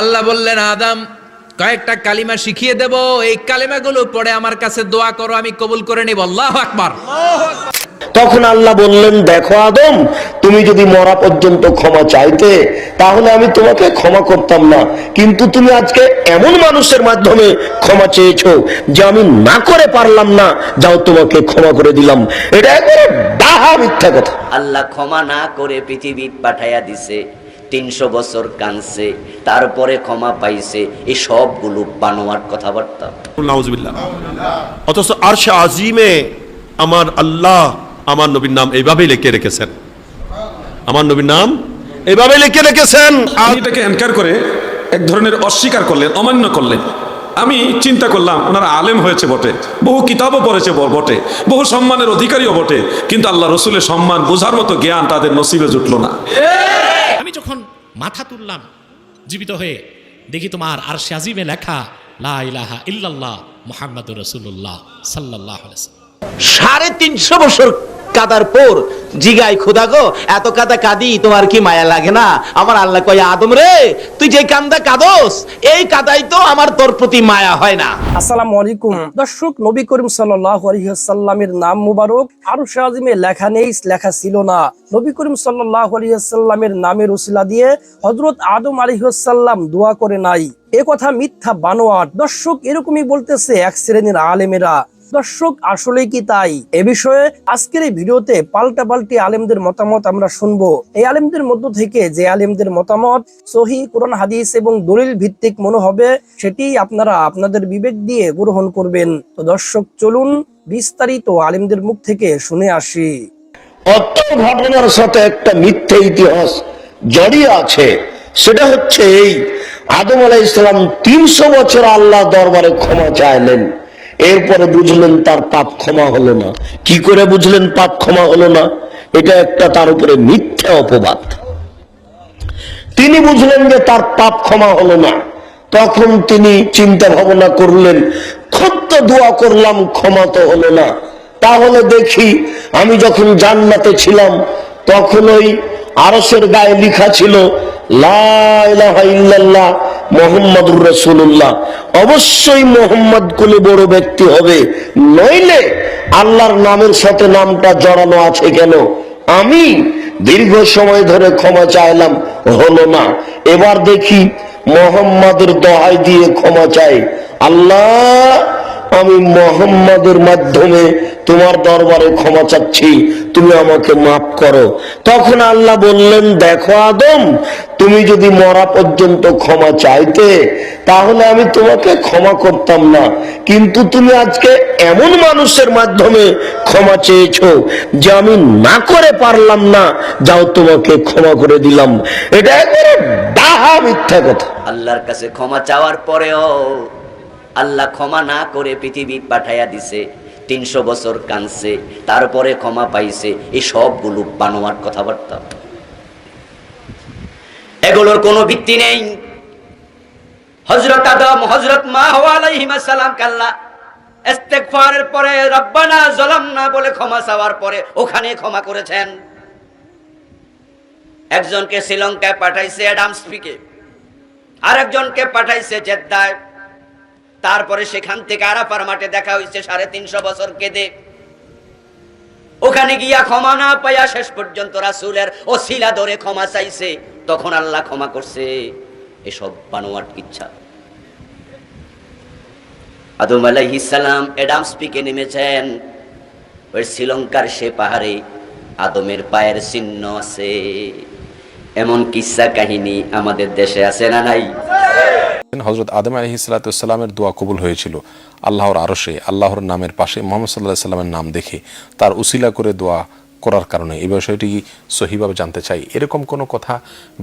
আল্লাহ বললেন আদম কয়েকটা কালিমা শিখিয়ে দেব। এই কালিমাগুলো পড়ে আমার কাছে দোয়া করো আমি কবুল করে নিব। আল্লাহ আকবার। তখন আল্লাহ বললেন দেখো আদম তুমি যদি মরা পর্যন্ত ক্ষমা চাইতে তাহলে আমি তোমাকে ক্ষমা করতাম না। কিন্তু তুমি আজকে এমন মানুষের মাধ্যমে ক্ষমা চেয়েছো যে আমি না করে পারলাম না। যাও তোমাকে ক্ষমা করে দিলাম। এটা একবারে ডাহা মিথ্যা কথা। আল্লাহ ক্ষমা না করে পৃথিবী পাঠাইয়া দিছে। তিনশো বছর কানছে তারপরে ক্ষমা পাইছে এই সবগুলো বানোয়ার কথাবার্তা। অথচ আরশে আজিমে আমার আল্লাহ আমার নবীর নাম এইভাবেই লিখে রেখেছেন। আমার নবীর নাম এইভাবে লিখে রেখেছেন। এটাকে এনকার করে এক ধরনের অস্বীকার করলেন অমান্য করলেন। আমি চিন্তা করলাম ওনারা আলেম হয়েছে বটে বহু কিতাবও পড়েছে ব- বটে বহু সম্মানের অধিকারীও বটে কিন্তু আল্লাহ রসুলের সম্মান বোঝার মতো জ্ঞান তাদের নসিবে জুটলো না। মাথা তুললাম, জীবিত হয়ে। দেখি তোমার আর আজিমে লেখা, লা ইলাহা ইল্লাল্লাহ মুহাম্মাদুর রসুল্লাহ সাল্লাহ সাড়ে তিনশো বছর কাদার পর। জিগাই খোদা গো, এত কাদা কাঁদি, তোমার কি মায়া লাগে না? আমার আল্লাহ কয়, আদম রে, তুই যে কান্দা কাদস, এই কাদাই তো আমার তোর প্রতি মায়া হয় না। আসসালামু আলাইকুম। দর্শক, নবী করিম সাল্লাল্লাহু আলাইহি ওয়াসাল্লামের নাম মুবারক আরও শাহিমে লেখা নেই, লেখা ছিল না। নবী করিম সাল্লাল্লাহু আলাইহি ওয়াসাল্লামের নামের উসিলা দিয়ে হযরত আদম আলাইহিস সালাম দোয়া করে নাই। এ কথা মিথ্যা বানোয়াট। দর্শক, এরকমই বলতেছে এক শ্রেণির আলেমেরা। দর্শক আসলে কি তাই? এ বিষয়ে আজকের এই ভিডিওতে পাল্টা পাল্টি আলেমদের মতামত আমরা শুনব। এই আলেমদের মধ্য থেকে যে আলেমদের মতামত, সহি কোরআন, হাদিস এবং দলিল ভিত্তিক মনে হবে, সেটি আপনারা আপনাদের বিবেক দিয়ে গ্রহণ করবেন। তো দর্শক, চলুন বিস্তারিত আলেমদের মুখ থেকে শুনে আসি। অত ঘটনার সাথে একটা মিথ্যে ইতিহাস জড়িয়ে আছে। সেটা হচ্ছে এই, আদম আলাহ ইসলাম তিনশো বছর আল্লাহ দরবারে ক্ষমা চাইলেন। এরপরে বুঝলেন তার পাপ ক্ষমা হলো না। কি করে বুঝলেন পাপ ক্ষমা হলো না? এটা একটা তার উপরে মিথ্যা অপবাদ। তিনি বুঝলেন যে তার পাপ ক্ষমা হলো না। তখন তিনি চিন্তা ভাবনা করলেন খত্ত দোয়া করলাম, ক্ষমা তো হলো না। তাহলে দেখি, আমি যখন জান্নাতে ছিলাম, তখন ওই আরসের গায়ে লিখা ছিল মোহাম্মদুর রসুল্লাহ অবশ্যই মোহাম্মদ কুলে বড় ব্যক্তি হবে, নইলে আল্লাহর নামের সাথে নামটা জড়ানো আছে কেন? আমি দীর্ঘ সময় ধরে ক্ষমা চাইলাম, হলো না। এবার দেখি, মোহাম্মদের দহাই দিয়ে ক্ষমা চাই। আল্লাহ আমি মোহাম্মদের মাধ্যমে তোমার দরবারে ক্ষমা চাচ্ছি, তুমি আমাকে মাফ করো। তখন আল্লাহ বললেন, দেখো আদম, তুমি যদি মরা পর্যন্ত ক্ষমা চাইতে, তাহলে আমি তোমাকে ক্ষমা করতাম না। কিন্তু তুমি আজকে এমন মানুষের মাধ্যমে ক্ষমা চেয়েছো যে আমি না করে পারলাম না, যাও তোমাকে ক্ষমা করে দিলাম। এটা একবারে ডাহা মিথ্যা কথা। আল্লাহর কাছে ক্ষমা চাওয়ার পরেও আল্লাহ ক্ষমা না করে পৃথিবী পাঠাইয়া দিছে, তিনশো বছর কানছে তারপরে ক্ষমা পাইছে, এই সবগুলো বানোয়ার কথাবার্তা। এগুলোর কোনো ভিত্তি নেই। হজরত আদম হজরত মা সালাম কাল্লা, ইস্তেগফারের পরে রব্বানা জলামনা বলে ক্ষমা চাওয়ার পরে ওখানে ক্ষমা করেছেন। একজনকে শ্রীলঙ্কায় পাঠাইছে অ্যাডামসপিকে আরেকজনকে পাঠাইছে জেদ্দায়। তারপরে সেখান থেকে আরাফার মাঠে দেখা হয়েছে, সাড়ে তিনশো বছর কেঁদে। ওখানে গিয়া ক্ষমা না পাইয়া শেষ পর্যন্ত রাসুলের ও শিলা ধরে ক্ষমা চাইছে। তখন আল্লাহ ক্ষমা করছে। এসব বানোয়াট ইচ্ছা। আদম আলাইহিসালাম এডাম স্পিকে নেমেছেন। ওই শ্রীলঙ্কার সে পাহাড়ে আদমের পায়ের চিহ্ন আছে। এমন কিসা কাহিনী আমাদের দেশে আছে না নাই? হজরত আদম আলহি সাল্লাতামের দোয়া কবুল হয়েছিল। আল্লাহর আরশে, আল্লাহর নামের পাশে মোহাম্মদ সাল্লাহ সাল্লামের নাম দেখে তার উসিলা করে দোয়া করার কারণে। এই বিষয়টি সহিভাবে জানতে চাই। এরকম কোনো কথা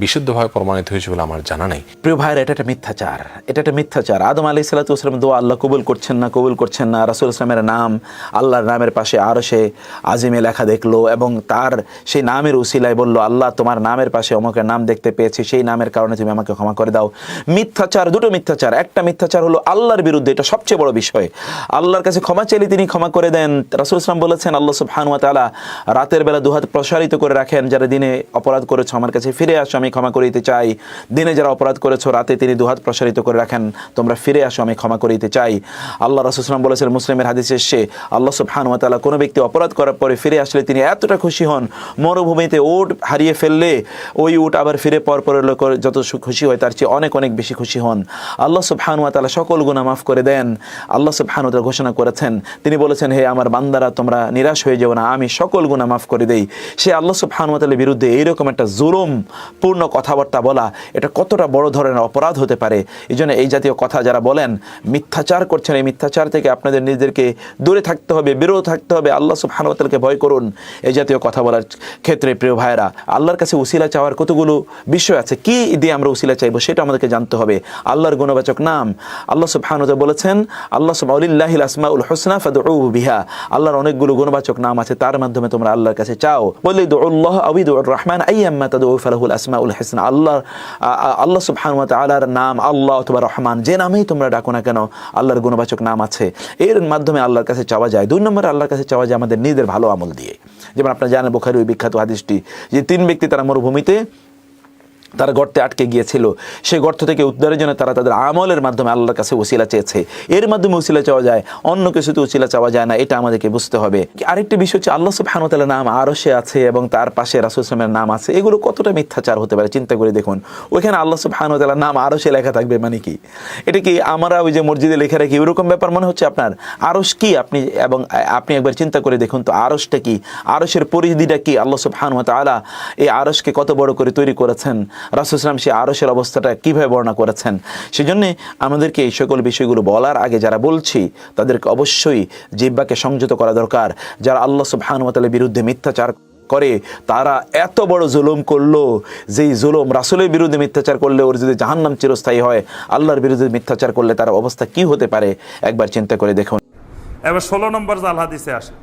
বিশুদ্ধভাবে প্রমাণিত হয়েছে বলে আমার জানা নেই। প্রিয় ভাইয়ের, এটা একটা মিথ্যাচার। এটা একটা মিথ্যাচার। আদম আলি সাল্লাতুসলাম দোয়া আল্লাহ কবুল করছেন না, কবুল করছেন না। রাসুল ইসলামের নাম, আল্লাহর নামের পাশে আরও সে আজিমে লেখা দেখল এবং তার সেই নামের উসিলায় বলল, আল্লাহ, তোমার নামের পাশে অমকের নাম দেখতে পেয়েছি। সেই নামের কারণে তুমি আমাকে ক্ষমা করে দাও। মিথ্যাচার, দুটো মিথ্যাচার। একটা মিথ্যাচার হলো আল্লাহর বিরুদ্ধে, এটা সবচেয়ে বড় বিষয়। আল্লাহর কাছে ক্ষমা চাইলে তিনি ক্ষমা করে দেন। রাসুল ইসলাম বলেছেন, আল্লাহ সুবহানুয়া তালা রাত রাতের বেলা দুহাত প্রসারিত করে রাখেন যারা দিনে অপরাধ করেছ, আমার কাছে ফিরে আসো, আমি ক্ষমা করিতে চাই। দিনে যারা অপরাধ করেছ, রাতে তিনি দুহাত প্রসারিত করে রাখেন। তোমরা ফিরে আসো, আমি ক্ষমা করিতে চাই। আল্লাহ রাসুসলাম বলেছেন মুসলিমের হাদিস এসে আল্লাহ সুবহান তাআলা কোনো ব্যক্তি অপরাধ করার পরে ফিরে আসলে তিনি এতটা খুশি হন, মরুভূমিতে উট হারিয়ে ফেললে, ওই উট আবার ফিরে পর পরের লোক যত খুশি হয়, তার চেয়ে অনেক অনেক বেশি খুশি হন। আল্লাহ সুবহান সকল গুনাহ মাফ করে দেন। আল্লাহ সুবহান তাআলা ঘোষণা করেছেন, তিনি বলেছেন, হে আমার বান্দারা, তোমরা নিরাশ হয়ে যেও না, আমি সকল গুনাহ মাফ করে দেই। সে আল্লাহ সুবহান তাআলার বিরুদ্ধে এইরকম একটা জুলুম, পূর্ণ কথাবার্তা বলা, এটা কতটা বড় ধরনের অপরাধ হতে পারে? এই জন্য এই জাতীয় কথা যারা বলেন, মিথ্যাচার করছেন, এই মিথ্যাচার থেকে আপনাদের নিজেদেরকে দূরে থাকতে হবে, বিরত থাকতে হবে। আল্লাহ সুবহান তাআলাকে ভয় করুন এই জাতীয় কথা বলার ক্ষেত্রে, প্রিয় ভাইরা আল্লাহর কাছে উসিলা চাওয়ার কতগুলো বিষয় আছে? কি দিয়ে আমরা উসিলা চাইব সেটা আমাদেরকে জানতে হবে। আল্লাহর গুণবাচক নাম। আল্লাহ সুবহান বলেছেন, আল্লাহ সুবাহিল আসমাউল হোসনা ফাদউ বিহা। আল্লাহর অনেকগুলো গুণবাচক নাম আছে, তার মাধ্যমে তোমরা আল্লাহর কাছে চাও। বলে দুল্লাহ আবিদুর রহমান আইয়াম্মা তাদউ ফালাহুল আসমাউল হাসান। আল্লাহ আল্লাহ সুবহানুয়া তাআলার নাম আল্লাহ অথবা রহমান, যে নামেই তোমরা ডাকো না কেন, আল্লাহর গুণবাচক নাম আছে। এর মাধ্যমে আল্লাহর কাছে চাওয়া যায়। দুই নম্বরে আল্লাহর কাছে চাওয়া যায় আমাদের নিজেদের ভালো আমল দিয়ে। যেমন আপনারা জানেন বোখারি ওই বিখ্যাত হাদিসটি যে তিন ব্যক্তি তারা মরুভূমিতে তারা গর্তে আটকে গিয়েছিল। সেই গর্ত থেকে উদ্ধারের জন্য তারা তাদের আমলের মাধ্যমে আল্লাহর কাছে ওসিলা চেয়েছে। এর মাধ্যমে ওসিলা চাওয়া যায়, অন্য কিছুতে ওসিলা চাওয়া যায় না, এটা আমাদেরকে বুঝতে হবে। আরেকটি বিষয় হচ্ছে আল্লাহ সুবহানাহু ওয়া নাম আরও সে আছে এবং তার পাশে রাসূল সাল্লামের নাম আছে। এগুলো কতটা মিথ্যাচার হতে পারে, চিন্তা করে দেখুন। ওইখানে আল্লাহ সুবহানাহু ওয়া নাম আরও সে লেখা থাকবে মানে কি? এটা কি আমরা ওই যে মসজিদে লেখা রাখি ওরকম ব্যাপার মনে হচ্ছে আপনার? আরস কি আপনি, এবং আপনি একবার চিন্তা করে দেখুন তো আরসটা কি? আরসের পরিধিটা কি? আল্লাহ তাআলা এই আরসকে কত বড় করে তৈরি করেছেন? রাসুসলাম সে আরসের অবস্থাটা কীভাবে বর্ণনা করেছেন? সেজন্য আমাদেরকে এই সকল বিষয়গুলো বলার আগে যারা বলছি, তাদেরকে অবশ্যই জিব্বাকে সংযত করা দরকার। যারা আল্লাহ সুবহানাহু ওয়া বিরুদ্ধে মিথ্যাচার করে, তারা এত বড় জুলুম করল, যেই জুলুম রাসুলের বিরুদ্ধে মিথ্যাচার করলে ওর যদি জাহান্নাম চিরস্থায়ী হয়, আল্লাহর বিরুদ্ধে মিথ্যাচার করলে তার অবস্থা কি হতে পারে? একবার চিন্তা করে দেখুন। এবার ষোলো নম্বর জাল হাদিসে আসে।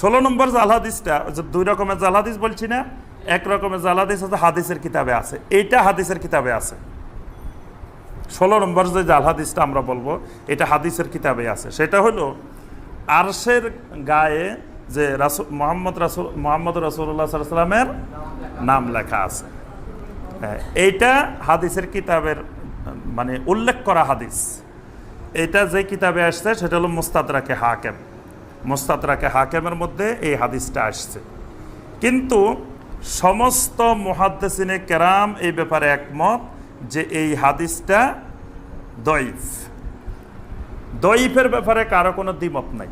ষোলো নম্বর জাল হাদিসটা, দুই রকমের জাল হাদিস বলছি না এক রকমের জাল হাদিস হচ্ছে হাদিসের কিতাবে আছে। এইটা হাদিসের কিতাবে আছে। ষোলো নম্বর যে জাল হাদিসটা আমরা বলব এটা হাদিসের কিতাবে আছে। সেটা হলো আরশের গায়ে যে রাসুল মোহাম্মদ রাসুল মোহাম্মদ রাসুল্লাহ সাল্লামের নাম লেখা আছে। হ্যাঁ, এইটা হাদিসের কিতাবের মানে উল্লেখ করা হাদিস। এটা যে কিতাবে আসছে সেটা হলো মুস্তাদরাকে হাকেম। মুস্তাদরাকে হাকেমের মধ্যে এই হাদিসটা আসছে। কিন্তু সমস্ত মহাদ্দেসিনে কেরাম এই ব্যাপারে একমত যে এই হাদিসটা দইফ দইফের ব্যাপারে কারও কোনো দ্বিমত নাই।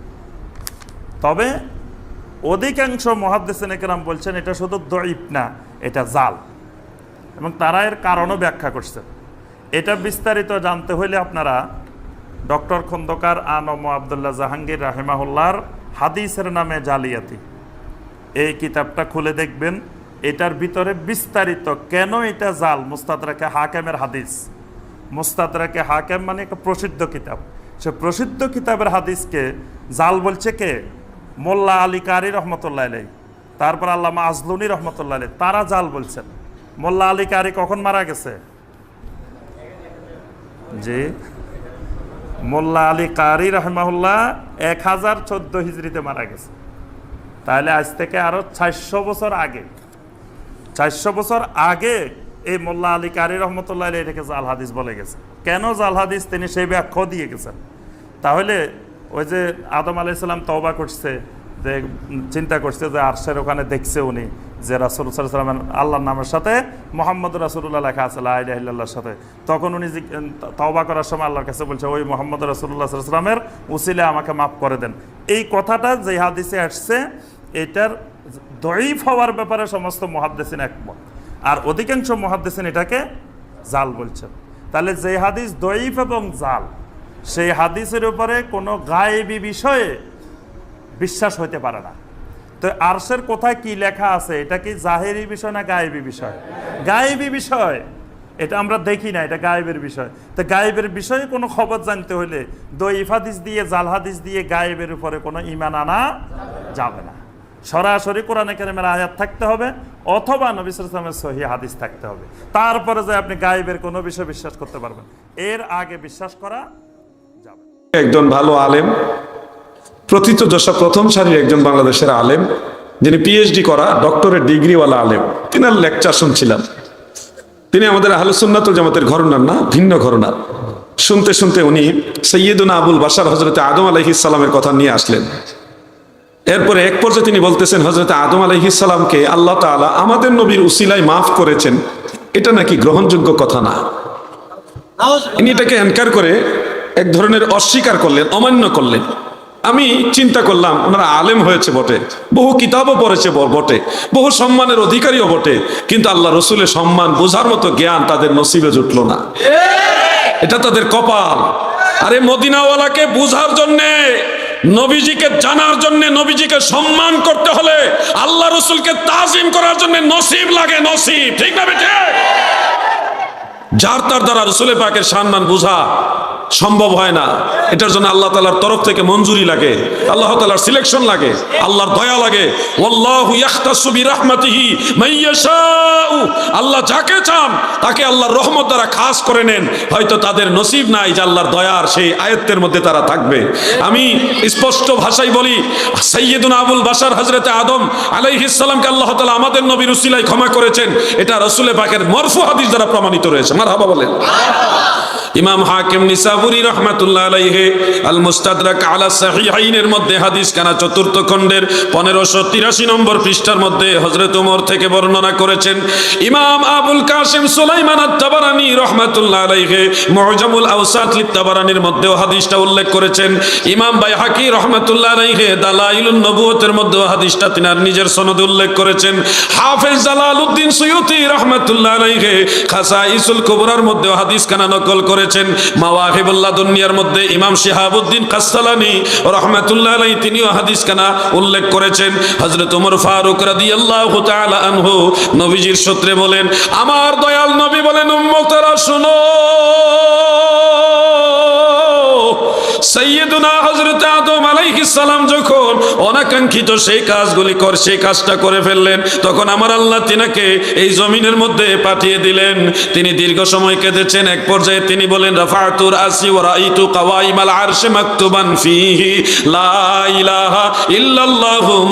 তবে অধিকাংশ মহাদ্দেসিনে কেরাম বলছেন, এটা শুধু দইফ না, এটা জাল। এবং তারা এর কারণও ব্যাখ্যা করছেন এটা বিস্তারিত জানতে হইলে আপনারা ডক্টর খন্দকার আনম আবদুল্লাহ জাহাঙ্গীর রাহেমাহুল্লার হাদিসের নামে জালিয়াতি এই কিতাবটা খুলে দেখবেন। এটার ভিতরে বিস্তারিত কেন এটা জাল? মুস্তাদরাকে হাকেমের হাদিস। মুস্তাদরাকে হাকেম মানে একটা প্রসিদ্ধ কিতাব। সে প্রসিদ্ধ কিতাবের হাদিসকে জাল বলছে কে? মোল্লা আলী কারি রহমতুল্লাহ আলাই তারপর আল্লামা আজলুনি রহমতুল্লাহ আলাই তারা জাল বলছেন। মোল্লা আলী কারি কখন মারা গেছে? জি। মোল্লা আলী কারি রহমাহুল্লাহ এক হাজার চোদ্দ হিজড়িতে মারা গেছে। তাহলে আজ থেকে আরও চারশো বছর আগে চারশো বছর আগে এই মোল্লা আলী কারি রহমতুল্লাহ এটাকে জাল হাদিস বলে গেছে। কেন জাল হাদিস? তিনি সেই ব্যাখ্যা দিয়ে গেছেন। তাহলে ওই যে আদম আলাইসাল্লাম তওবা করছে, যে চিন্তা করছে যে আরশের ওখানে দেখছে উনি যে রাসুল সাল্লামের আল্লাহর নামের সাথে মোহাম্মদ রাসুল্লাহ লেখা আছে লাইল্লাহর সাথে। তখন উনি তওবা করার সময় আল্লাহর কাছে বলছে, ওই মোহাম্মদ রাসুল্লাহ সাল্লামের উসিলে আমাকে মাফ করে দেন। এই কথাটা যে হাদিসে আসছে, এটার দইফ হওয়ার ব্যাপারে সমস্ত মহাদ্দেসিন একমত। আর অধিকাংশ মহাদ্দেসিন এটাকে জাল বলছেন তাহলে যে হাদিস দইফ এবং জাল, সেই হাদিসের উপরে কোনো গায়েবী বিষয়ে বিশ্বাস হইতে পারে না। তো আরশের কোথায় কি লেখা আছে, এটা কি জাহেরি বিষয় না গায়েবী বিষয়? গায়েবী বিষয়, এটা আমরা দেখি না, এটা গায়েবের বিষয়। তো গায়েবের বিষয়ে কোনো খবর জানতে হলে দইফ হাদিস দিয়ে, জাল হাদিস দিয়ে গায়েবের উপরে কোনো ইমান আনা যাবে না। সরাসরি কোরআনে কেরামের আয়াত থাকতে হবে, অথবা নবী সালামের সহি হাদিস থাকতে হবে। তারপরে যে আপনি গায়েবের কোনো বিষয় বিশ্বাস করতে পারবেন, এর আগে বিশ্বাস করা যাবে একজন ভালো আলেম, প্রথিত দশা প্রথম সারির একজন বাংলাদেশের আলেম, যিনি পিএইচডি করা ডক্টরের ডিগ্রিওয়ালা আলেম তিনার লেকচার শুনছিলাম। তিনি আমাদের আহলুসুন্নাতুল জামাতের ঘরনার না, ভিন্ন ঘরনার শুনতে শুনতে উনি সৈয়দুনা আবুল বাসার হজরতে আদম আলাইহিসাল্লামের কথা নিয়ে আসলেন। এরপরে এক পর্যায়ে তিনি বলতেছেন হজরত আদম আলাইহিসাল্লামকে আল্লাহ তাআলা আমাদের নবীর উসিলায় মাফ করেছেন। এটা নাকি গ্রহণযোগ্য কথা না? ইনি এটাকে এনকার করে এক ধরনের অস্বীকার করলেন অমান্য করলেন। আমি চিন্তা করলাম ওনারা আলেম হয়েছে বটে বহু কিতাবও পড়েছে বটে বহু সম্মানের অধিকারীও বটে কিন্তু আল্লাহ রসুলের সম্মান বোঝার মতো জ্ঞান তাদের নসিবে জুটল না। এটা তাদের কপাল। আরে মদিনাওয়ালাকে বোঝার জন্যে নবীজিকে জানার জন্য নবীজিকে সম্মান করতে হলে আল্লাহ রসুলকে তাজিম করার জন্য নসিব লাগে, নসিব। ঠিক না যার তার দ্বারা রসুলের পাকের সম্মান বোঝা সম্ভব হয় না। এটার জন্য আল্লাহ তালার তরফ থেকে মঞ্জুরি লাগে, আল্লাহ তালার সিলেকশন লাগে, আল্লাহর দয়া লাগে। আল্লাহ যাকে চান, তাকে আল্লাহর রহমত দ্বারা খাস করে নেন। হয়তো তাদের নসিব নাই যে আল্লাহর দয়ার সেই আয়ত্তের মধ্যে তারা থাকবে। আমি স্পষ্ট ভাষায় বলি সৈয়দুন আবুল বাসার হজরতে আদম আলাইহিস সালামকে আল্লাহ তালা আমাদের নবীর উসিলায় ক্ষমা করেছেন। এটা রসুলের পাকের মরফু হাদিস দ্বারা প্রমাণিত রয়েছে। মারহাবা বলেন। ইমাম হাকিম নিসাবুরি রহমাতুল্লাহ আলাইহে আল মুস্তাদরাক আলা সাহিহাইনের মধ্যে হাদিস কানা চতুর্থ খণ্ডের পনেরোশো তিরাশি নম্বর পৃষ্ঠার মধ্যে হজরত উমর থেকে বর্ণনা করেছেন, ইমাম আবুল কাসিম সুলাইমান আত-তাবারানি রহমাতুল্লাহ আলাইহে মুআজামুল আওসাত লিত-তাবারানির মধ্যেও হাদিসটা উল্লেখ করেছেন, ইমাম বাইহাকি রহমাতুল্লাহ আলাইহে দালাইলুন নবুয়তের মধ্যেও হাদিসটা তিনার নিজের সনদে উল্লেখ করেছেন, হাফেজ জালালউদ্দিন সুয়ুতি রহমাতুল্লাহ আলাইহে খাসাইসুল কুবরার মধ্যেও হাদিস কানা নকল করেছেন মাওয়াহিবুল্লাহ দুনিয়ার মধ্যে ইমাম শিহাবুদ্দিন কাস্তালানি রহমাতুল্লাহ আলাই তিনিও হাদিস কানা উল্লেখ করেছেন। হযরত ওমর ফারুক রাদিয়াল্লাহু তাআলা আনহু নবীজির সূত্রে বলেন, আমার দয়াল নবী বলেন, উম্মতেরা, শুনো। সৈয়দুনা হযরত আদম সালাম যখন অনাকাঙ্ক্ষিত সেই কাজগুলি কর, সেই কাজটা করে ফেললেন, তখন আমার আল্লাহ তিনাকে এই মধ্যে পাঠিয়ে দিলেন। তিনি দীর্ঘ সময় কেঁদেছেন, এক পর্যায়ে তিনি বলেন রাফাতুর আসি ওয়া রাইতু মাকতুবান ফিহি, লা ইলাহা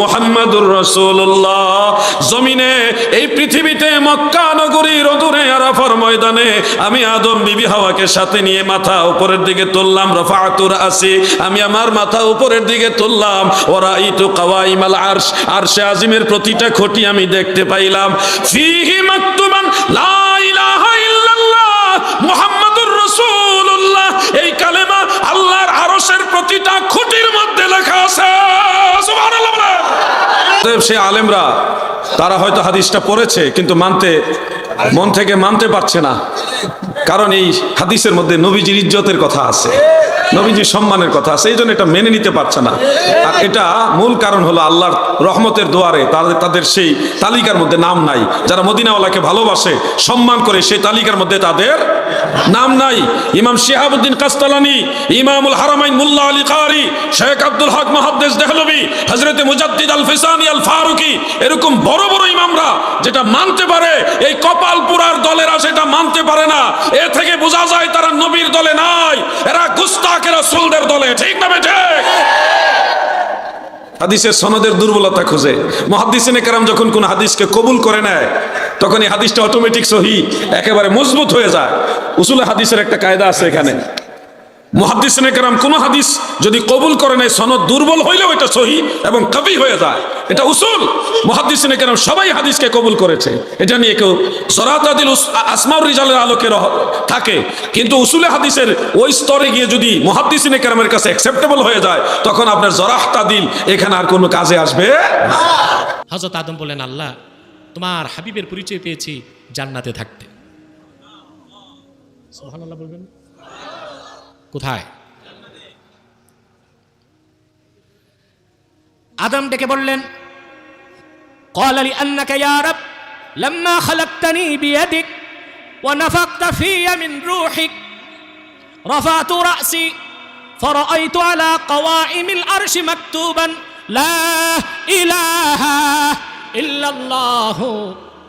মুহাম্মাদুর রাসূলুল্লাহ। জমিনে, এই পৃথিবীতে মক্কা নগরীর অদূরে আরাফার ময়দানে আমি আদম বিবি হাওয়াকে সাথে নিয়ে মাথা উপরের দিকে তুললাম রফাতুর আসি আমি আমার মাথা উপরের দিকে তুললাম। ওরা ইতু কাওয়াইমাল আরশ, আরশে আজিমের প্রতিটা খুঁটি আমি দেখতে পাইলাম। ফিহি মাকতুবান লা ইলাহা ইল্লাল্লাহ, মুহাম্মাদুর রাসূলুল্লাহ। এই কালেমা আল্লাহর আরশের প্রতিটা খুঁটির মধ্যে লেখা আছে। সুবহানাল্লাহ সে আলেমরা, তারা হয়তো হাদিসটা পড়েছে, কিন্তু মানতে, মন থেকে মানতে পারছে না। কারণ এই হাদিসের মধ্যে নবীজির ইজ্জতের কথা আছে। নবীজির সম্মানের কথা এই জন্য এটা মেনে নিতে পারছে না। আর এটা মূল কারণ হলো আল্লাহর রহমতের দোয়ারে, তাদের তাদের সেই তালিকার মধ্যে নাম নাই। যারা মদিনাওয়ালাকে ভালোবাসে, সম্মান করে সেই তালিকার মধ্যে তাদের নাম নাই। ইমাম শিহাবুদ্দিন কাস্তালানি, ইমামুল হারামাইন মুল্লা আলী কারি, শেখ আব্দুল হক মহাদ্দেশ দেহলবি হজরতে মুজাদ্দিদ আল ফিসানি আল ফারুকি, এরকম বড় বড় ইমামরা যেটা মানতে পারে, এই কপালপুরার দলেরা সেটা মানতে পারে না। এ থেকে বোঝা যায় তারা নবীর দলে নাই। এরা গুস্তাকেরা সুলদের দলে, ঠিক না বেঠে? হাদিসের সনদের দুর্বলতা খুঁজে। মহাদিসে কেরাম যখন কোন হাদিসকে কবুল করে নেয়, তখন এই হাদিসটা অটোমেটিক সহি, একেবারে মজবুত হয়ে যায়। উসুল হাদিসের একটা কায়দা আছে এখানে। মহাদিসিনে কেরাম কোন হাদিস যদি কবুল করে নেয়, সনদ দুর্বল হইলেও এটা সহি এবং কবি হয়ে যায়। এটা উসুল। মহাদিসিনে কেরাম সবাই হাদিসকে কবুল করেছে। এটা নিয়ে কেউ সরাতাদিল আসমাউর রিজালের আলোকে থাকে। কিন্তু উসুলে হাদিসের ওই স্তরে গিয়ে যদি মহাদিসিনে কেরামের কাছে অ্যাকসেপ্টেবল হয়ে যায়, তখন আপনার জরাহ তাদিল এখানে আর কোনো কাজে আসবে হজরত আদম বলেন আল্লাহ, তোমার হাবিবের পরিচয় পেয়েছি জান্নাতে থাকতে। বলবেন। কোথায় আদম ডেকে বললেন قال لأنك يا رب لما خلقتني بيدك ونفخت في من روحك رفعت رأسي فرأيت على قوائم الأرش مكتوبا لا إله إلا الله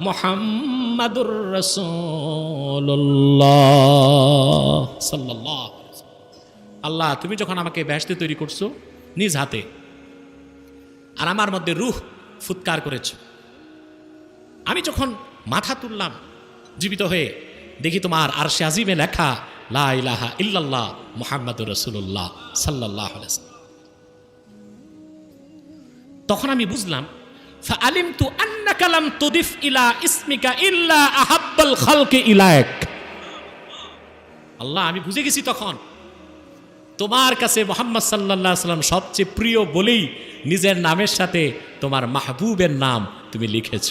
محمد رسول الله صلى الله আল্লাহ, তুমি যখন আমাকে ব্যস্তে তৈরি করছ নিজ হাতে, আর আমার মধ্যে রুহ ফুৎকার করেছ, আমি যখন মাথা তুললাম, জীবিত হয়ে দেখি তোমার আর সে আজিমে লেখা, লা ইলাহা ইল্লাল্লাহ মুহাম্মাদুর আলাইহি ওয়াসাল্লাম। তখন আমি বুঝলাম, ফাআলিমতু আন্নাকা লাম তুদিফ ইলা ইসমিকা ইল্লা আহাব্বাল খালকি ইলাক আল্লাহ, আমি বুঝে গেছি তখন তোমার কাছে মোহাম্মদ সাল্লাহ সাল্লাম সবচেয়ে প্রিয় বলেই নিজের নামের সাথে তোমার মাহবুবের নাম তুমি লিখেছ।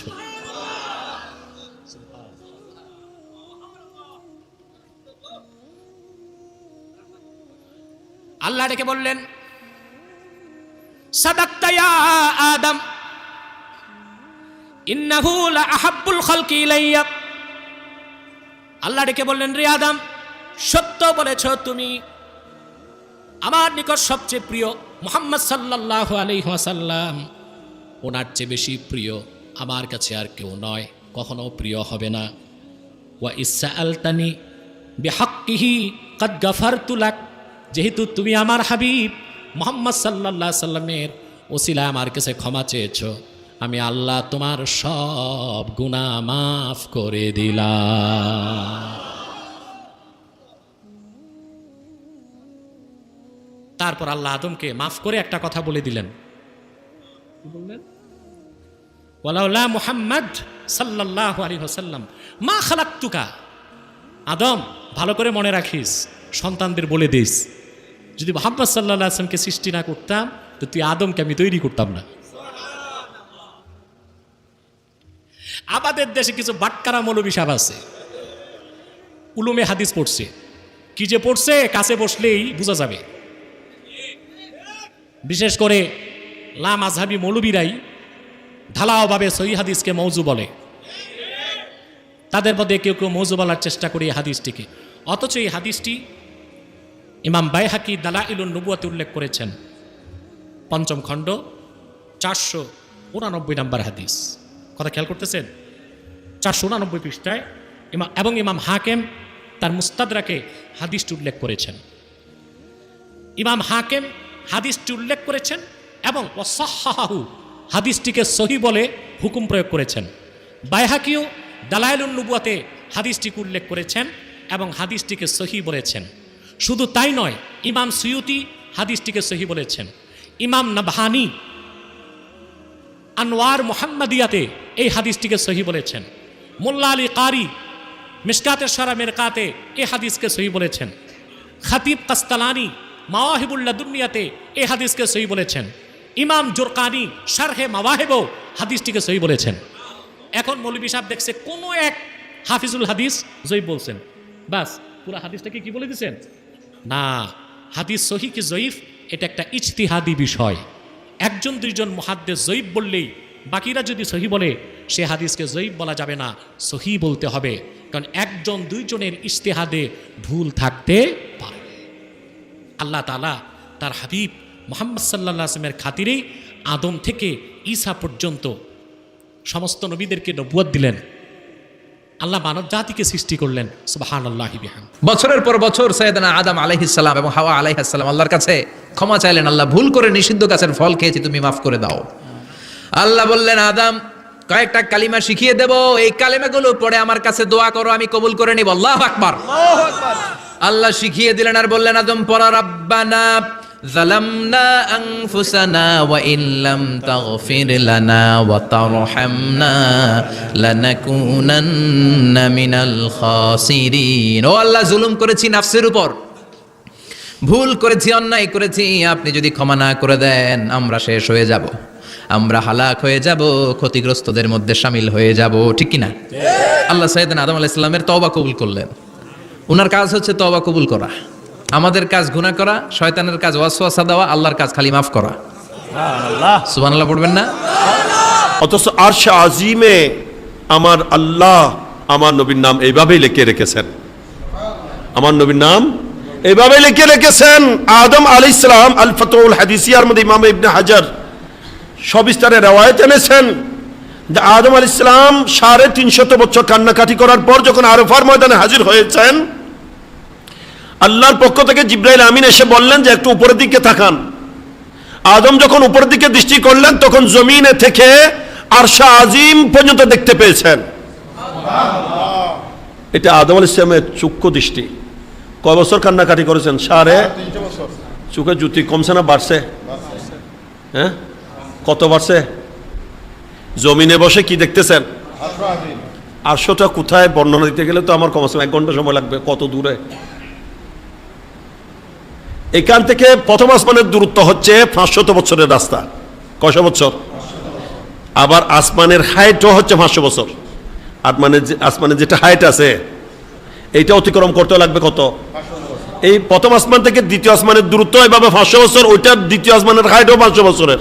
আল্লাহ ডেকে বললেন আদম আল্লাহ ডেকে বললেন, রে আদম, সত্য বলেছ তুমি আমার নিকট সবচেয়ে প্রিয় মোহাম্মদ সাল্লাহ আলহাসাল্লাম ওনার চেয়ে বেশি প্রিয় আমার কাছে আর কেউ নয়, কখনো প্রিয় হবে না। ওয়া ইসা আলতানি বেহাক্কিহি, কাদ গাফার তুলাক যেহেতু তুমি আমার হাবিব, মোহাম্মদ সাল্লাহ সাল্লামের ওসিলা আমার কাছে ক্ষমা চেয়েছ। আমি আল্লাহ তোমার সব গুণা মাফ করে দিলাম। তারপর আল্লাহ আদমকে মাফ করে একটা কথা বলে দিলেন। বললেন? ওয়ালাউলা মুহাম্মদ সাল্লাল্লাহু আলাইহি ওয়াসাল্লাম, মা খালাক্তুকা। আদম, ভালো করে মনে রাখিস, সন্তানদের বলে দিস। যদি মোহাম্মদ সাল্লাহ আসলামকে সৃষ্টি না করতাম, তো তুই আদমকে আমি তৈরি করতাম না। আমাদের দেশে কিছু বাটকারা মৌলবী আছে। উলুমে হাদিস পড়ছে। কি যে পড়ছে, কাছে বসলেই বোঝা যাবে। বিশেষ করে লা মাঝহাবি মৌলবীরাই ঢালাওভাবে সহি হাদিসকে মৌজু বলে। তাদের মধ্যে কেউ কেউ মৌজু বলার চেষ্টা করে এই হাদিসটিকে। অথচ এই হাদিসটি ইমাম বাইহাকি দালা ইলুন নবুয়াতে উল্লেখ করেছেন। পঞ্চম খণ্ড, চারশো উনানব্বই নম্বর হাদিস। কথা খেয়াল করতেছেন? চারশো উনানব্বই পৃষ্ঠায় ইমাম এবং ইমাম হাকেম তার মুস্তাদরাকে হাদিসটি উল্লেখ করেছেন। ইমাম হাকেম হাদিসটি উল্লেখ করেছেন এবং ওয়াসাহাহু হাদিসটিকে সহি বলে হুকুম প্রয়োগ করেছেন। বাইহাকিও দালাইলুন নবুয়াতে হাদিসটিকে উল্লেখ করেছেন এবং হাদিসটিকে সহি বলেছেন। শুধু তাই নয়, ইমাম সুয়ুতি হাদিসটিকে সহি বলেছেন। ইমাম নাবহানি আনোয়ার মোহাম্মদিয়াতে এই হাদিসটিকে সহি বলেছেন। মোল্লা আলী কারি মিসকাতের সারা মেরকাতে এই হাদিসকে সহি বলেছেন। খাতিব কাস্তালানি মাওয়াহিবুল্লাহ দুনিয়াতে এ হাদিসকে সহি বলেছেন। ইমাম জোরকানি শারহে মাওয়াহেবও হাদিসটিকে সহি বলেছেন। এখন মৌলবী সাহেব দেখছে কোনো এক হাফিজুল হাদিস জয়ীব বলছেন। বাস, পুরো হাদিসটাকে কি বলে দিছেন? না, হাদিস সহি কি জয়ীফ? এটা একটা ইজতিহাদি বিষয়। একজন, দুইজন মহাদ্দেশ জয়ীব বললেই বাকিরা যদি সহি বলে, সে হাদিসকে জয়ীব বলা যাবে না, সহি বলতে হবে। কারণ একজন, দুইজনের ইশতেহাদে ভুল থাকতে পারে। আল্লাহ তালা তার হাবিব মোহাম্মদ সাল্লাহ আসলামের খাতিরেই আদম থেকে ঈসা পর্যন্ত সমস্ত নবীদেরকে নবুয়াদ দিলেন। আল্লাহ মানব জাতিকে সৃষ্টি করলেন। সুবাহান আল্লাহ বিহান বছরের পর বছর সৈয়দনা আদম আলাইহিসসালাম এবং হাওয়া আলাইহিসসালাম আল্লাহর কাছে ক্ষমা চাইলেন। আল্লাহ ভুল করে নিষিদ্ধ গাছের ফল খেয়েছি তুমি মাফ করে দাও। আল্লাহ বললেন আদম কয়েকটা কালিমা শিখিয়ে দেব। এই কালিমাগুলো পড়ে আমার কাছে দোয়া করো আমি কবুল করে নিব। আল্লাহ আকবার। আল্লাহ শিখিয়ে দিলেন আর বললেন আদম পরা রাব্বানা ওয়া লানা ও আল্লাহ জুলুম করেছি উপর। ভুল করেছি অন্যায় করেছি আপনি যদি ক্ষমা না করে দেন আমরা শেষ হয়ে যাব। আমরা হালাক হয়ে যাব ক্ষতিগ্রস্তদের মধ্যে সামিল হয়ে যাব ঠিক কিনা? আল্লাহ সাইদিন আদম আলাহ তবা কবুল করলেন। ওনার কাজ হচ্ছে তওবা কবুল করা। আমাদের কাজ গুনাহ করা শয়তানের কাজ ওয়াসওয়াসা দেওয়া আল্লাহর কাজ খালি মাফ করা। সুবহানাল্লাহ। পড়বেন না? অথচ আরশ আজিমে আমার আল্লাহ আমার নবীর নাম এইভাবেই লিখে রেখেছেন। আমার নবীর নাম এইভাবে লিখে রেখেছেন। আদম আলী ইসলাম আল ফতুল হাদিসিয়ার মধ্যে ইমাম ইবনে হাজার সবিস্তারে রেওয়ায়ত এনেছেন যে আদম আলী ইসলাম সাড়ে তিনশত বছর কান্নাকাটি করার পর যখন আরফার ময়দানে হাজির হয়েছেন আল্লাহর পক্ষ থেকে জিব্রাইল আমিন এসে বললেন যে একটু উপরের দিকে তাকান। আদম যখন উপরের দিকে দৃষ্টি করলেন, তখন জমিনে থেকে আরশা আজিম পর্যন্ত দেখতে পেয়েছেন। এটা আদম আল ইসলামের চুক্ষ দৃষ্টি। কয় বছর কান্নাকাটি করেছেন? সাড়ে চোখে জুতি কমছে না, বাড়ছে? হ্যাঁ? কত বাড়ছে? জমিনে বসে কি দেখতেছেন? আটশোটা কোথায়? বর্ণনা দিতে গেলে তো আমার কমসে কম এক ঘণ্টা সময় লাগবে, কত দূরে? এখান থেকে প্রথম আসমানের দূরত্ব হচ্ছে পাঁচশত বছরের রাস্তা। কয়শো বছর? আবার আসমানের হাইটও হচ্ছে পাঁচশো বছর। আর মানে যে আসমানের যেটা হাইট আছে, এইটা অতিক্রম করতে লাগবে কত? এই প্রথম আসমান থেকে দ্বিতীয় আসমানের দূরত্ব এভাবে পাঁচশো বছর, ওইটার দ্বিতীয় আসমানের হাইটও পাঁচশো বছরের।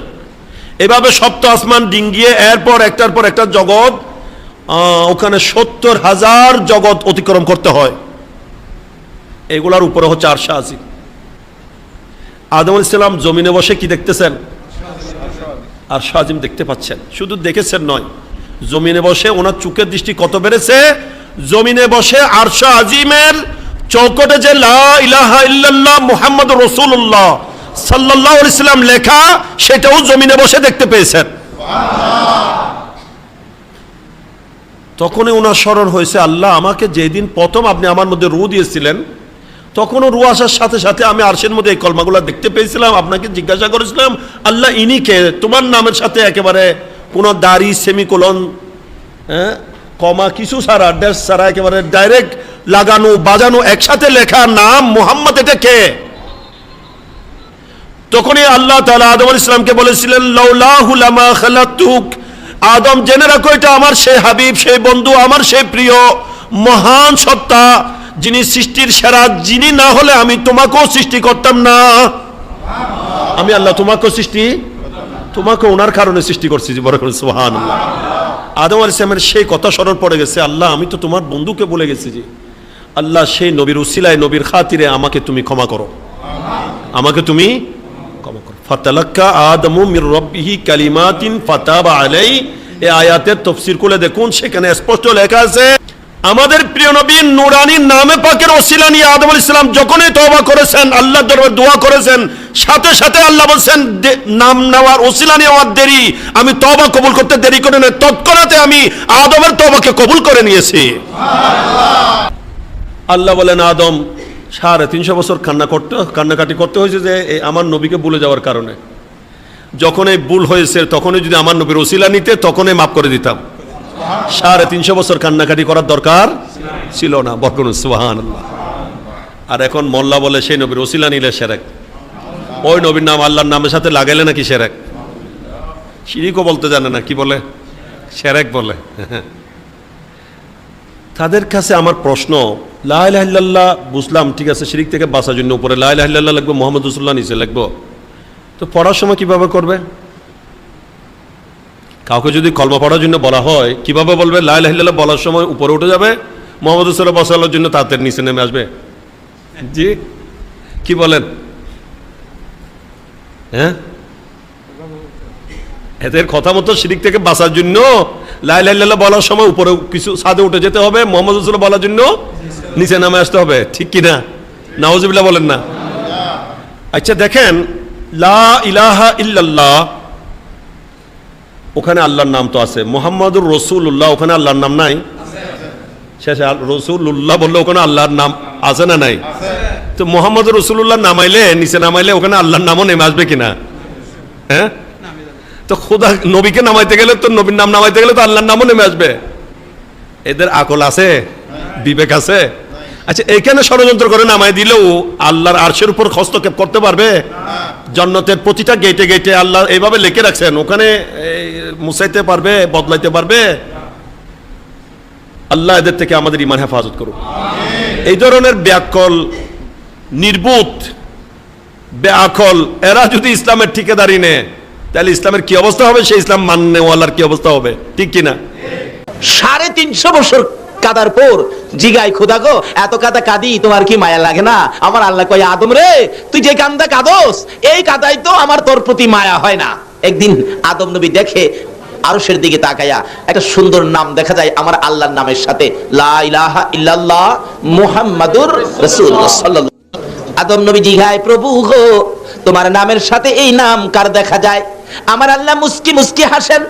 এভাবে সপ্ত আসমান ডিঙ্গিয়ে এরপর একটার পর একটা জগৎ ওখানে সত্তর হাজার জগৎ অতিক্রম করতে হয়। এগুলার উপরে হচ্ছে আরশা আসি আদম আলাইহিস সালাম জমিনে বসে কি দেখতেছেন? আর সাজিম দেখতে পাচ্ছেন। শুধু দেখেছেন নয়, জমিনে বসে ওনার চোখের দৃষ্টি কত বেড়েছে? জমিনে বসে আরশা আজিমের চৌকটে যে মুহাম্মদ রসুল্লাহ সাল্লাল্লাহু আলাইহি সাল্লাম লেখা, সেটাও জমিনে বসে দেখতে পেয়েছেন। তখনই ওনার স্মরণ হয়েছে, আল্লাহ আমাকে যেদিন প্রথম আপনি আমার মধ্যে রু দিয়েছিলেন তখনও রু আসার সাথে সাথে আমি আরশের মধ্যে এই কলমাগুলো দেখতে পেয়েছিলাম, আপনাকে জিজ্ঞাসা করেছিলাম, আল্লাহ ইনি কে? তোমার নামের সাথে একেবারে কোনো দাড়ি, সেমিকোলন হ্যাঁ? কমা কিছু ছাড়া ড্যাশ ছাড়া একেবারে ডাইরেক্ট লাগানো, বাজানো, একসাথে লেখা নাম মোহাম্মদ এটা কে? তখনই আল্লাহ তাআলা আদম ইসলামকে বলেছিলেন, লাউলাহু লামা খালাতুক আদম, জেনে রাখো, এটা আমার সেই হাবিব, সেই বন্ধু, আমার সেই প্রিয়, মহান সত্তা। যিনি সৃষ্টির সেরা, যিনি না হলে আমি তোমাকেও সৃষ্টি করতাম না। আমি আল্লাহ তোমাকেও সৃষ্টি তোমাকে ওনার কারণে সৃষ্টি করছি করে সুহান আদম আল ইসলামের সেই কথা স্মরণ পড়ে গেছে, আল্লাহ আমি তো তোমার বন্ধুকে বলে গেছি যে, আল্লাহ সেই নবীর উসিলায়, নবীর খাতিরে আমাকে তুমি ক্ষমা করো। আমাকে তুমি ক্ষমা করো। ফাতালাক্কা আদমু মির রব্বিহি কালিমাতিন ফাতাবা আলাই এ আয়াতের তফসির খুলে দেখুন, সেখানে স্পষ্ট লেখা আছে আমাদের প্রিয় নবী নুরানি নামে পাকের ওসিলা নিয়ে আদম আলাইহিস সালাম যখনই তওবা করেছেন আল্লাহ দরবারে দোয়া করেছেন, সাথে সাথে আল্লাহ বলছেন নাম নেওয়ার ওসিলা আমার দেরি, আমি তওবা কবুল করতে দেরি করে না তৎক্ষণাতে আমি আদমের তওবাকে কবুল করে নিয়েছি। আল্লাহ বলেন, আদম, সাড়ে তিনশো বছর কান্না করতে, কান্নাকাটি করতে হয়েছে যে আমার নবীকে ভুলে যাওয়ার কারণে। যখন এই ভুল হয়েছে, তখনই যদি আমার নবীর ওসিলা নিতে, তখনই মাফ করে দিতাম। সাড়ে তিনশো বছর কান্নাকাটি করার দরকার ছিল না বরকন সুহান আর এখন মোল্লা বলে সেই নবীর ওসিলা নিলে সেরেক। ওই নবীর নাম আল্লাহর নামের সাথে লাগাইলে নাকি সেরেক? শিরিকও বলতে জানে না, কি বলে? সেরেক বলে। তাদের কাছে আমার প্রশ্ন লাইল্লাহ বুঝলাম, ঠিক আছে, শিরিক থেকে বাঁচার জন্য উপরে লাইল্লাহ লাগবে মোহাম্মদ রসুল্লাহ নিচে লাগবো তো পড়ার সময় কীভাবে করবে? কাউকে যদি কলমা পড়ার জন্য বলা হয়, কীভাবে বলবে লাইল্লাহ বলার সময় উপরে উঠে যাবে? মোহাম্মদ রসুল্লাহ বসানোর জন্য তাদের নিচে নেমে আসবে। জি। কি বলেন? হ্যাঁ? এদের কথা মতো শিরিক থেকে বাঁচার জন্য লাই লাইল্লাহ বলার সময় উপরে কিছু ছাদে উঠে যেতে হবে মোহাম্মদ রসুল্লাহ বলার জন্য নিচে নামে আসতে হবে। ঠিক কি না? নাওজিবিল্লাহ বলেন না। আচ্ছা দেখেন, লা ইলাহা ইল্লাল্লাহ ওখানে আল্লাহর নাম তো আছে। মোহাম্মদুর রসুল্লাহ ওখানে আল্লাহর নাম নাই? শেষে রসুল্লাহ বললে ওখানে আল্লাহর নাম আছে না নাই? তো মোহাম্মদ রসুল্লাহ নামাইলে নিচে নামাইলে ওখানে আল্লাহর নামও নেমে আসবে কিনা? হ্যাঁ? তো খোদা নবীকে নামাইতে গেলে তো নবীর নাম নামাইতে গেলে তো আল্লাহর নামও নেমে আসবে। এদের আকল আছে? বিবেক আছে? আচ্ছা এখানে ষড়যন্ত্র করে নামাই দিলেও আল্লাহর আরশের উপর হস্তক্ষেপ করতে পারবে? জন্নতের প্রতিটা গেটে গেটে আল্লাহ এইভাবে লিখে রাখছেন ওখানে এই, মুছাইতে পারবে বদলাইতে পারবে? আল্লাহ এদের থেকে আমাদের ইমান হেফাজত করুক। এই ধরনের ব্যাকল নির্বুত ব্যাকল এরা যদি ইসলামের ঠিকাদারি নেয় তাহলে ইসলামের কি অবস্থা হবে? সেই ইসলাম মান্যওয়ালার কি অবস্থা হবে? ঠিক কিনা? সাড়ে তিনশো বছর কাদার পর, জিগাই খোদা গো, এত কাদা কাঁদি, তোমার কি মায়া লাগে না? আমার আল্লাহ কয়, আদম রে, তুই যে কান্দা কাদোস, এই কাদাই তো আমার তোর প্রতি মায়া হয় না। একদিন আদম নবী দেখে আরশের দিকে একটা সুন্দর নাম দেখা যায় আমার আল্লাহর নামের সাথে, লা ইলাহা ইল্লাল্লাহ মুহাম্মাদুর রাসূলুল্লাহ সাল্লাল্লাহু আদম নবী জিগায়, প্রভু গো, তোমার নামের সাথে এই নাম কার দেখা যায়? আমার আল্লাহ মুস্কি মুস্কি হাসেন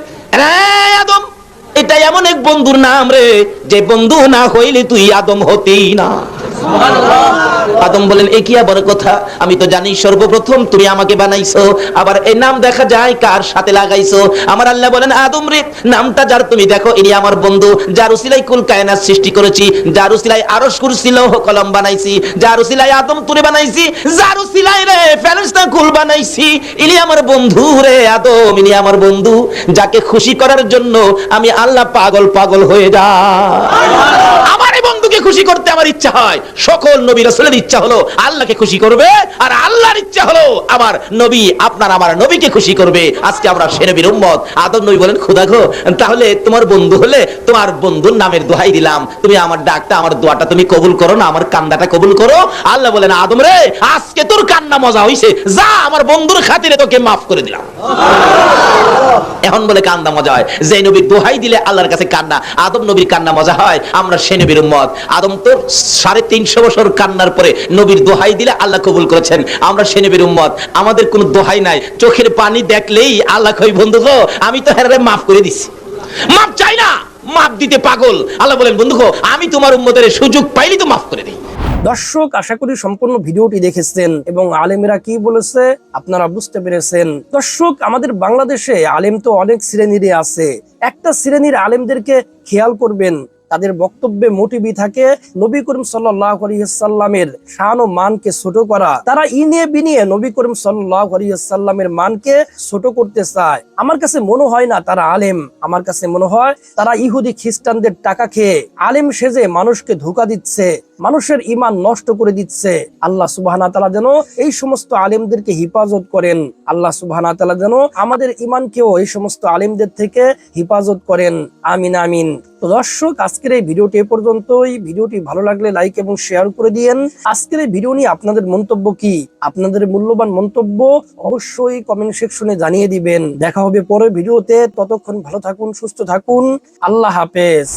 আদম এটা এমন এক বন্ধুর নাম রে যে বন্ধু না হইলে তুই আদম হতি না। আদম বলেন এ কি আবার কথা? আমি তো জানি সর্বপ্রথম তুমি আমাকে বানাইছো। আবার এই নাম দেখা যায় কার সাথে লাগাইছো? আমার আল্লাহ বলেন, আদম রে, নামটা যার তুমি দেখো ইনি আমার বন্ধু। যার উসিলাই কুল কায়নাত সৃষ্টি করেছি, যার উসিলাই আরশ কুরসি, লৌহ কলম বানাইছি, যার উসিলাই আদম তুরে বানাইছি, যার উসিলাই রে ফেরেশতা কুল বানাইছি। ইনি আমার বন্ধু রে আদম, ইনি আমার বন্ধু। যাকে খুশি করার জন্য আমি আল্লাহ পাগল পাগল হয়ে যা আমার বন্ধুকে খুশি করতে আমার ইচ্ছা হয়। সকল নবী রাসূলের ইচ্ছা হলো আল্লাহকে খুশি করবে, আর আল্লাহর ইচ্ছা হলো আমার নবী আপনার আমার নবীকে খুশি করবে। আজকে আমরা সে নবীর উম্মত। আদম নবী বলেন, খুদা গো, তাহলে তোমার বন্ধু হলে তোমার বন্ধুর নামের দোহাই দিলাম। তুমি আমার ডাকটা, আমার দোয়াটা তুমি কবুল করো না, আমার কান্দাটা কবুল করো। আল্লাহ বলেন, আদম রে, আজকে তোর কান্না মজা হইছে। যা, আমার বন্ধুর খাতিরে তোকে মাফ করে দিলাম। এখন বলে কান্না মজা হয়। যে নবীর দোহাই দিলে আল্লাহর কাছে কান্না, আদম নবীর কান্না মজা হয়। আমরা সে নবীর উম্মত। আদম তো সাড়ে তিনশো বছর কান্নার পরে নবীর দোহাই দিলে আল্লাহ কবুল করেছেন। আমরা সে নবীর উম্মত। আমাদের কোনো দোহাই নাই। চোখের পানি দেখলেই আল্লাহ কই বন্ধু গো, আমি তো হেরারে মাফ করে দিছি। মাফ চাই না। মাফ দিতে পাগল। আল্লাহ বলেন, বন্ধু গো, আমি তোমার উম্মতের সুযোগ পাইলি তো মাফ করে দিই দর্শক, আশা করি সম্পূর্ণ ভিডিওটি দেখেছেন এবং আলেমেরা কি বলেছে আপনারা বুঝতে পেরেছেন। দর্শক, আমাদের বাংলাদেশে আলেম তো অনেক শ্রেণীরই আছে। একটা শ্রেণির আলেমদেরকে খেয়াল করবেন। তাদের বক্তব্যে মোটিভই থাকে নবী করিম সাল্লামের শান ও মানকে ছোট করা। তারা ইনিয়ে বিনিয়ে নবী করিম সাল্লামের মানকে ছোট করতে চায়। আমার কাছে মনে হয় না তারা আলেম। আমার কাছে মনে হয় তারা ইহুদি খ্রিস্টানদের টাকা খেয়ে আলেম সেজে মানুষকে ধোকা দিচ্ছে। মানুষের ইমান নষ্ট করে দিচ্ছে। আল্লাহ সুবাহানা তালা যেন এই সমস্ত আলেমদেরকে হেফাজত করেন। আল্লাহ সুবাহানা তালা যেন আমাদের ইমানকেও এই সমস্ত আলেমদের থেকে হেফাজত করেন। আমিন আমিন। তো দর্শক, আজকের এই ভিডিওটি এ পর্যন্তই। ভিডিওটি ভালো লাগলে লাইক এবং শেয়ার করে দিয়েন। আজকের এই ভিডিও নিয়ে আপনাদের মন্তব্য কি? আপনাদের মূল্যবান মন্তব্য অবশ্যই কমেন্ট সেকশনে জানিয়ে দিবেন। দেখা হবে পরের ভিডিওতে। ততক্ষণ ভালো থাকুন, সুস্থ থাকুন। আল্লাহ হাফেজ।